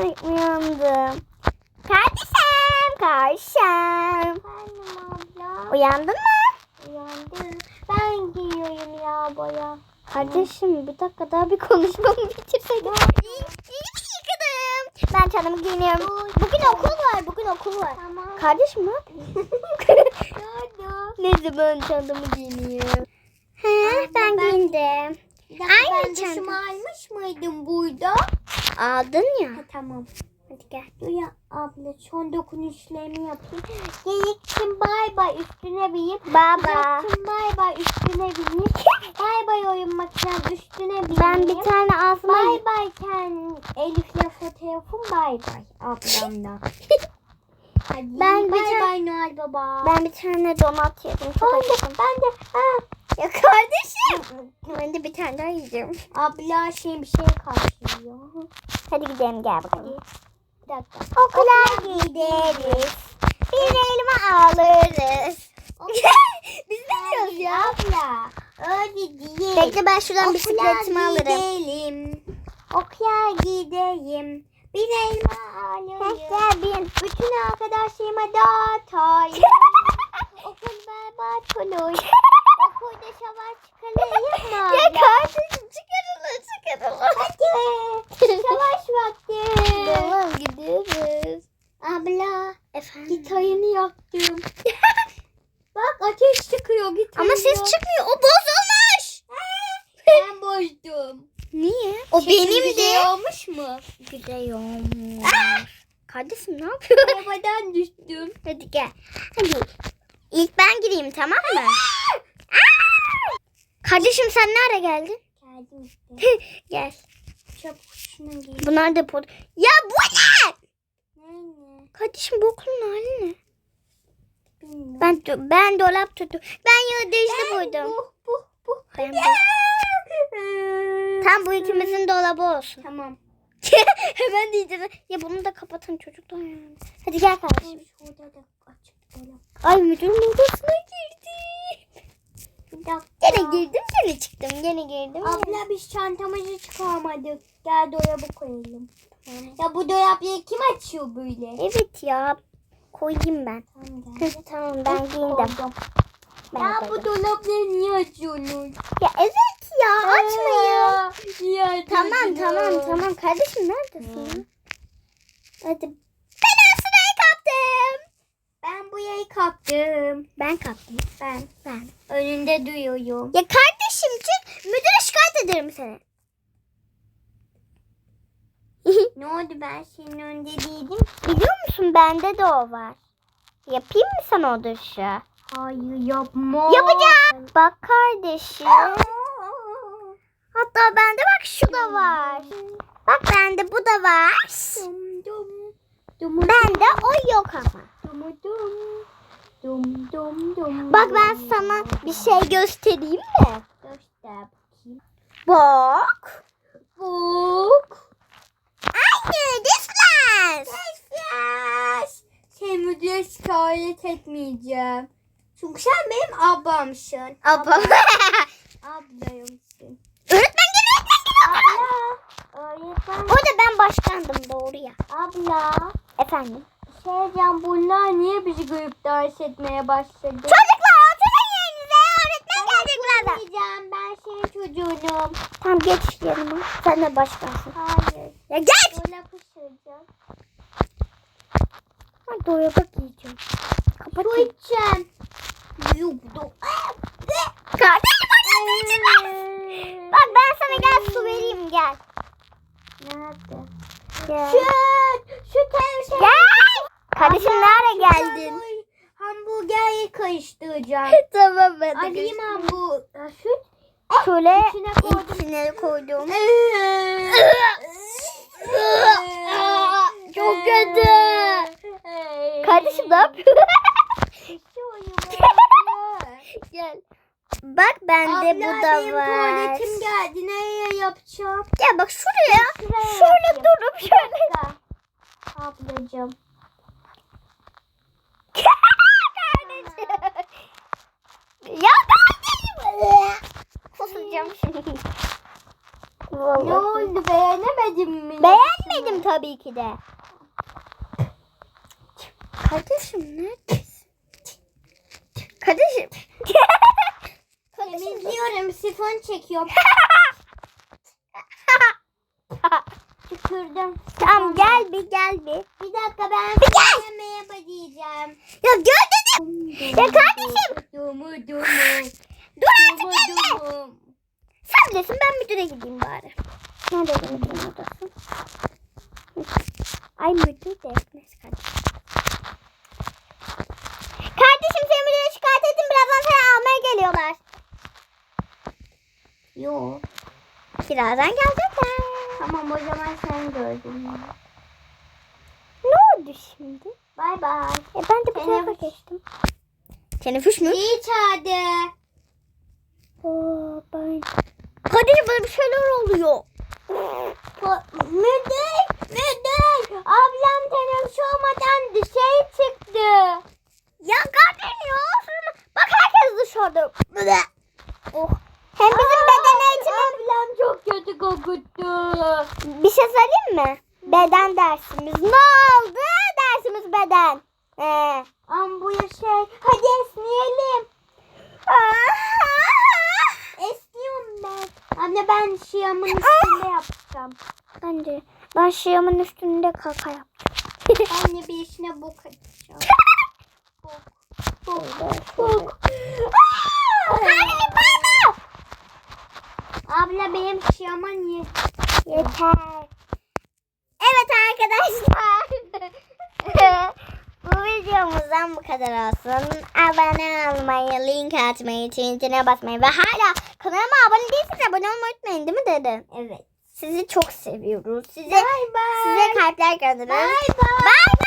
Ay uyandım. Kardeşim, kardeşim. Abla. Uyandın mı? Uyandım. Ben giyiyorum ya boya. Kardeşim bir dakika daha bir konuşmamı bitirseydim. Yıkadım? Ben çantamı giyiniyorum. Bugün okul var, bugün okul var. Tamam. Kardeşim ne yapıyorsun? Doğru. ne zaman çantamı giyiniyorum? He, ben ben- giyindim. Bir dakika Aynı ben duşumu almış mıydım burada? Aldın ya. Ha, tamam. Hadi gel. Dur ya abla son dokunuşlarımı yapayım. Geyikçim bay bay üstüne bineyim. Baba. Geyikçim bay bay üstüne bineyim. bay bay oyun makinem üstüne bineyim. Ben bir tane ağzıma... Bay bay Ken Elif'le fotoğrafım bay bay ablamla. Hadi Ben bir bay tane- bay Noel Baba. Ben bir tane donat yedim. Çok ben de, ben de ha, Ya kardeşim. Ben de bir tane daha yiyeceğim. abla şey bir şey karşılıyor. Hadi gidelim gel bakalım. Bir dakika. Okula gideriz. Bir elma alırız. Biz ne diyoruz ya? Abla öyle değil. Bekle ben şuradan Okula bisikletimi alırım. gidelim. Okula gideyim. Bir elma alayım. Gel bin. Bütün arkadaşlarıma dağıtayım. Okul berbat olur. Okulda savaş çıkarayım mı? Ya kardeşim çıkarılır çıkarılır. Hadi. Savaş vakti. Tamam gidiyoruz. Abla Efendim? gitarını yaktım. Bak ateş çıkıyor gitar. Ama ses çıkmıyor. O bozulmuş. Ben bozdum. Niye? O Sesin benim güzel de. olmuş mu? Güzel olmuş. Kardeşim ne yapıyorsun? Arabadan düştüm. Hadi gel. Hadi. İlk ben gireyim tamam mı? Kardeşim sen nereye geldin? Geldim işte. Gel. Çabuk gir. Bunlar da pod. Ya bu ne? Kardeşim bu okulun hali ne? Bilmiyorum. Ben ben dolap tuttum. Ben yıldızlı buydum. Bu bu bu. Ben bu. Tam bu ikimizin dolabı olsun. Tamam. Hemen diyeceğiz. Ya bunu da kapatın çocuklar. ya. Hadi gel kardeşim. Ay müdürün odasına girdim. Bir dakika. Gene girdim gene çıktım. Gene girdim. Abla biz çantamızı çıkarmadık. Gel dolabı koyalım. Ya bu dolapları kim açıyor böyle? Evet ya. Koyayım ben. Tamam Hı, gel. tamam ben. Koydum. Ben Ya bu koydum. dolapları niye açıyorsunuz? Ya evet ya açmayın. Açıyorsunuz? Tamam tamam tamam. Kardeşim neredesin ya? Hadi. Ben sırayı kaptım. Ben bu yayı kaptım. Ben kaptım. Ben. Ben. Önünde duyuyorum. Ya kardeşim çık. Müdüre şikayet ederim seni. Ne oldu ben senin önünde değildim. Biliyor musun bende de o var. Yapayım mı sana o dışı? Hayır yapma. Yapacağım. Bak kardeşim. Hatta bende bak şu da var. Bak bende bu da var. Bende o yok ama. Bak ben sana bir şey göstereyim mi? Göster bakayım. Bak. Bak. Aynı diskless. Yes. Sen müdüre şikayet etmeyeceğim. Çünkü sen benim ablamsın. Abla. Ablayımsın. öğretmen gel öğretmen gel. Abla. Öğretmen. Orada ben başkandım doğru ya. Abla. Efendim. Diyeceğim bunlar niye bizi görüp ders etmeye başladı? Çocuklar oturun yerinize. Öğretmen gelecek birazdan. Diyeceğim ben senin çocuğunum. Tamam geç yanıma. Sen de başkansın. Hayır. Ya geç. Öyle pışıracağım. Ben dolaba giyeceğim. Kapat. Su içeceğim. Yok. Kardeşim oradan su içilmez. Bak ben sana gel su vereyim gel. Nerede? Gel. Süt her şey. Gel. Kardeşim nereye geldin? Hamburgeri karıştıracağım. tamam ben de Alayım hamburger. Süt. Şöyle İçine koydum. içine koydum. Çok kötü. Kardeşim ne yapıyorsun? Gel. Bak bende bu da var. tuvaletim geldi. Nereye yapacağım? Gel bak şuraya. Şuraya Şöyle durup şöyle. Ablacığım. Kardeşim. Ya kardeşim. Kusacağım şimdi. Ne oldu beğenemedin mi? Beğenmedim tabii ki de. Kardeşim neredesin? Kardeşim. Temizliyorum sifon çekiyorum. Tükürdüm. Tamam gel bir gel bir. Bir dakika ben Bir gel. merhaba diyeceğim. Ya gel dedim. Ya kardeşim. Dumu dumu. Dur Dumu artık dumu. Sen bilirsin ben müdüre gideyim bari. Nerede müdürün odası? Ay müdür de neyse kardeşim. Kardeşim seni müdüre şikayet ettim. Birazdan seni almaya geliyorlar. Yok. Birazdan gelecekler. Tamam o zaman sen gördün. Ne oldu şimdi? Bay bay. E ben de bu tarafa geçtim. Teneffüs mü? İyi çağırdı. Oo, ben... Kardeşim bana bir şeyler oluyor. Müdür, müdür. Ablam teneffüs olmadan dışarı çıktı. Ya kardeşim ya. Bak herkes dışarıda. Oh. Hem bizim beden eğitimi... Ablam çok kötü kokuttu. Bir şey söyleyeyim mi? Beden dersimiz. Ne oldu? Dersimiz beden. Ee. Ama bu şey. Hadi esneyelim. Esniyorum ben. Anne ben şiamın üstünde yapacağım. Ben de ben şiamın üstünde kaka yapacağım. Anne bir işine bok atacağım. Bok. Bok. Bok. Kardeşim bağırma. Abla benim şiama niye? Yeter. Evet arkadaşlar. Videomuzdan bu kadar olsun. Abone olmayı, link atmayı, çintine basmayı ve hala kanalıma abone değilseniz abone olmayı unutmayın değil mi dedim? Evet. Sizi çok seviyoruz. Size Bye bye. size kalpler gönderiyoruz. Bye bye. Bye